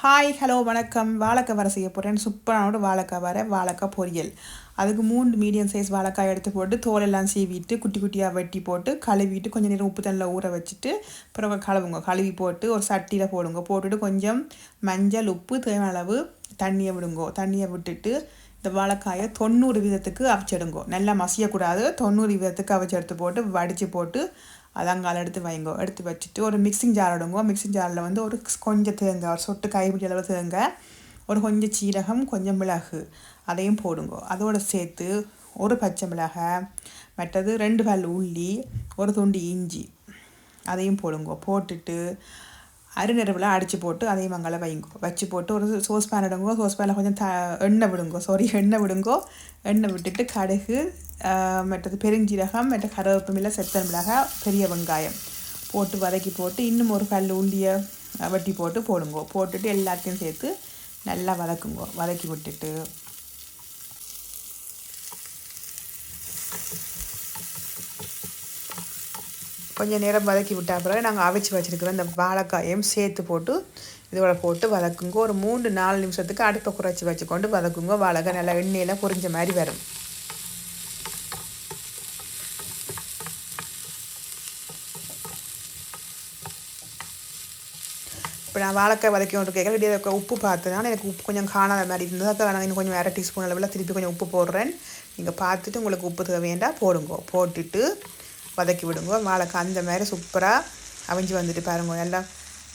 Hi hello வணக்கம். வாழைக்காய் வர செய்ய போகிறேன் சூப்பரானோட வாழைக்காய் வர வாழைக்காய் பொரியல். அதுக்கு மூணு மீடியம் சைஸ் வாழைக்காய் எடுத்து போட்டு தோலெல்லாம் சீவிட்டு குட்டி குட்டியாக வெட்டி போட்டு கழுவிட்டு கொஞ்சம் நேரம் உப்பு தண்ணியில் ஊற வச்சுட்டு பிறகு கழுவுங்க. கழுவி போட்டு ஒரு சட்டியில் போடுங்க. போட்டுட்டு கொஞ்சம் மஞ்சள் உப்பு தேவையான அளவு தண்ணியை விடுங்கோ. தண்ணியை விட்டுட்டு இந்த வாழைக்காயை தொண்ணூறு வீதத்துக்கு அவிச்சிடுங்கோ. நல்லா மசியக்கூடாது. தொண்ணூறு வீதத்துக்கு அவிச்சு எடுத்து போட்டு வடித்து போட்டு அதங்கால எடுத்து வைங்கோ. எடுத்து வச்சுட்டு ஒரு மிக்சிங் ஜார் எடுங்கோ மிக்சிங் ஜாரில் வந்து ஒரு கொஞ்சம் தேங்காய் ஒரு சொட்டு கைப்பிடி அளவு தேங்காய் ஒரு கொஞ்சம் சீரகம் கொஞ்சம் மிளகு அதையும் போடுங்கோ. அதோடு சேர்த்து ஒரு பச்சை மிளகாய் மற்றது ரெண்டு பல் உள்ளி ஒரு துண்டு இஞ்சி அதையும் போடுங்கோ. போட்டுட்டு அருநிறவில் அடித்து போட்டு அதையும் அங்கே வைங்கோ. வச்சு போட்டு ஒரு சோஸ் பேன் எடுங்கோ சோஸ் பேனில் கொஞ்சம் த எண்ணெய் விடுங்கோ. சாரி எண்ணெய் விடுங்கோ. எண்ணெய் விட்டுட்டு கடுகு மற்றது பெருஞ்சீரகம் மற்ற கருவேப்பமில்லை செத்தன் மிளகாய் பெரிய வெங்காயம் போட்டு வதக்கி போட்டு இன்னும் ஒரு கல் உண்டிய வட்டி போட்டு போடுங்கோ. போட்டுட்டு எல்லாத்தையும் சேர்த்து நல்லா வதக்குங்கோ. வதக்கி விட்டுட்டு கொஞ்சம் நேரம் வதக்கி விட்டா பிறகு நாங்கள் அவிச்சு வச்சுருக்கிற இந்த வாழைக்காயையும் சேர்த்து போட்டு இதோட போட்டு வதக்குங்க. ஒரு மூணு நாலு நிமிஷத்துக்கு அடுப்பை குறைச்சி வச்சுக்கொண்டு வதக்குங்க. வாழைக்காய் நல்லா எண்ணெயில் பொரிஞ்ச மாதிரி வரும். இப்போ நான் வாழைக்காய் வதக்கி கொண்டு கேட்கல உப்பு பார்த்ததுனால எனக்கு உப்பு கொஞ்சம் காணாத மாதிரி இருந்தது. நான் இன்னும் கொஞ்சம் வேறு டீஸ்பூன் அளவில் திருப்பி கொஞ்சம் உப்பு போடுறேன். நீங்கள் பார்த்துட்டு உங்களுக்கு உப்பு வேண்டாம் போடுங்க. போட்டுட்டு வதக்கி விடுங்க வாழைக்காய் அந்த மாதிரி சூப்பராக அவிஞ்சு வந்துட்டு பாருங்க. எல்லாம்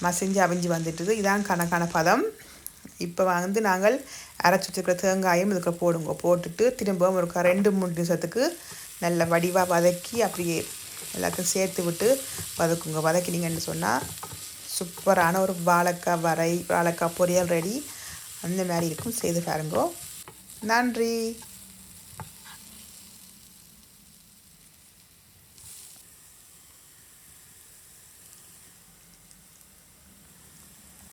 மசிஞ்சு அவிஞ்சு வந்துட்டுது. இதான் கணக்கான பதம். இப்போ வந்து நாங்கள் அரைச்சி வச்சுருக்கிற தேங்காயும் இதுக்கு போடுங்க. போட்டுட்டு திரும்பவும் ஒரு ரெண்டு மூணு நிமிஷத்துக்கு நல்ல வடிவாக வதக்கி அப்படியே எல்லாத்தையும் சேர்த்து விட்டு வதக்குங்க. வதக்கினீங்கன்னு சொன்னால் சூப்பரான ஒரு வாழைக்காய் வரை வாழைக்காய் பொரியல் ரெடி அந்த மாதிரி இருக்கும். செய்து பாருங்கோ. நன்றி.